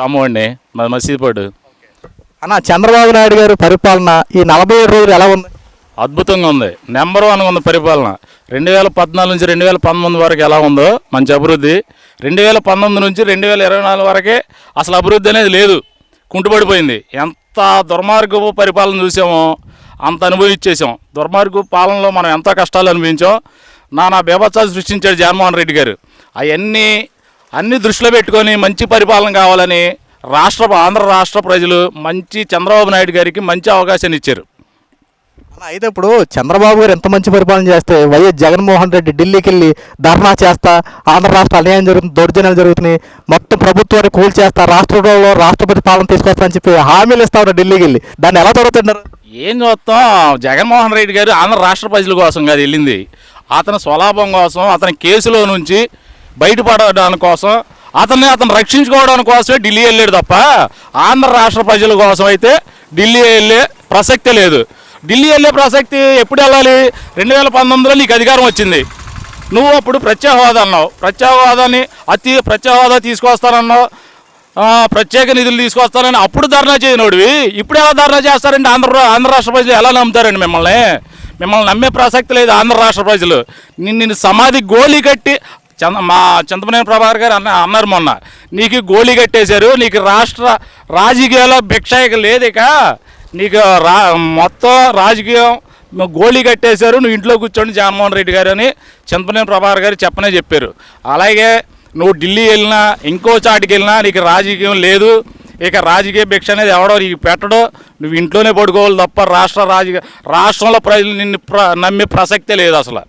రాము అండి మాది మసీదుపాడు అన్న చంద్రబాబు నాయుడు గారి పరిపాలన ఈ నలభై ఏడు రోజులు ఎలా ఉంది? అద్భుతంగా ఉంది. నెంబర్ వన్ ఉంది పరిపాలన. రెండు వేల పద్నాలుగు నుంచి రెండు వేల పంతొమ్మిది వరకు ఎలా ఉందో మంచి అభివృద్ధి. రెండు వేల పంతొమ్మిది నుంచి రెండు వేల ఇరవై నాలుగు వరకే అసలు అభివృద్ధి అనేది లేదు. కుంటుపడిపోయింది ఎంత దుర్మార్గపు పరిపాలన చూసామో అంత అనుభవించేసాం దుర్మార్గపు పాలనలో మనం ఎంత కష్టాలు అనుభవించాం. నానా బేబత్సాలు సృష్టించాడు జగన్మోహన్ రెడ్డి గారు. అవన్నీ అన్ని దృష్టిలో పెట్టుకొని మంచి పరిపాలన కావాలని రాష్ట్ర ఆంధ్ర రాష్ట్ర ప్రజలు మంచి చంద్రబాబు నాయుడు గారికి మంచి అవకాశాన్ని ఇచ్చారు. అన్న అయితే ఇప్పుడు చంద్రబాబు గారు ఎంత మంచి పరిపాలన చేస్తే వైఎస్ జగన్మోహన్ రెడ్డి ఢిల్లీకి వెళ్ళి ధర్నా చేస్తా ఆంధ్ర రాష్ట్ర అన్యాయం జరుగుతుంది దౌర్జన్యాలు జరుగుతున్నాయి మొత్తం ప్రభుత్వాన్ని కూల్ చేస్తా రాష్ట్రంలో రాష్ట్రపతి పాలన తీసుకొస్తా అని చెప్పి హామీలు ఇస్తా ఉన్నారు ఢిల్లీకి వెళ్ళి దాన్ని ఎలా జరుగుతున్నారు ఏం చూస్తాం? జగన్మోహన్ రెడ్డి గారు ఆంధ్ర రాష్ట్ర ప్రజల కోసం కాదు వెళ్ళింది. అతని స్వలాభం కోసం అతని కేసులో నుంచి బయటపడడానికి కోసం అతన్ని అతను రక్షించుకోవడం కోసమే ఢిల్లీ వెళ్ళాడు తప్ప ఆంధ్ర రాష్ట్ర ప్రజల కోసం అయితే ఢిల్లీ వెళ్ళే ప్రసక్తే లేదు. ఢిల్లీ వెళ్ళే ప్రసక్తి ఎప్పుడు వెళ్ళాలి? రెండు వేల పంతొమ్మిదిలో నీకు అధికారం వచ్చింది. నువ్వు అప్పుడు ప్రత్యేక హోదా అన్నావు. ప్రత్యేక హోదాని అతి ప్రత్యేక హోదా తీసుకొస్తానన్నావు ప్రత్యేక నిధులు తీసుకొస్తానని అప్పుడు ధర్నా చేయనోడివి. ఇప్పుడు ఎలా ధర్నా చేస్తారండి? ఆంధ్ర ఆంధ్ర రాష్ట్ర ప్రజలు ఎలా నమ్ముతారండి మిమ్మల్ని? మిమ్మల్ని నమ్మే ప్రసక్తి లేదు ఆంధ్ర రాష్ట్ర ప్రజలు. నిన్ను నిన్ను సమాధి గోళీ కట్టి చంద మా చింతమనేని ప్రభాకర్ గారు అన్న అన్నారు మొన్న. నీకు గోళీ కట్టేశారు నీకు రాష్ట్ర రాజకీయాల్లో భిక్ష ఇక లేదు ఇక. నీకు రా మొత్తం రాజకీయం గోళీ కట్టేశారు నువ్వు ఇంట్లో కూర్చోండి జగన్మోహన్ రెడ్డి గారు అని చింతమనేని ప్రభాకర్ గారు చెప్పనే చెప్పారు. అలాగే నువ్వు ఢిల్లీ వెళ్ళినా ఇంకో చాటికి వెళ్ళినా నీకు రాజకీయం లేదు. ఇక రాజకీయ భిక్ష అనేది ఎవడో నీకు పెట్టడో. నువ్వు ఇంట్లోనే పడుకోవాలి తప్ప రాష్ట్ర రాజకీయ రాష్ట్రంలో ప్రజలు నిన్ను ప్ర నమ్మే ప్రసక్తే లేదు అసలు.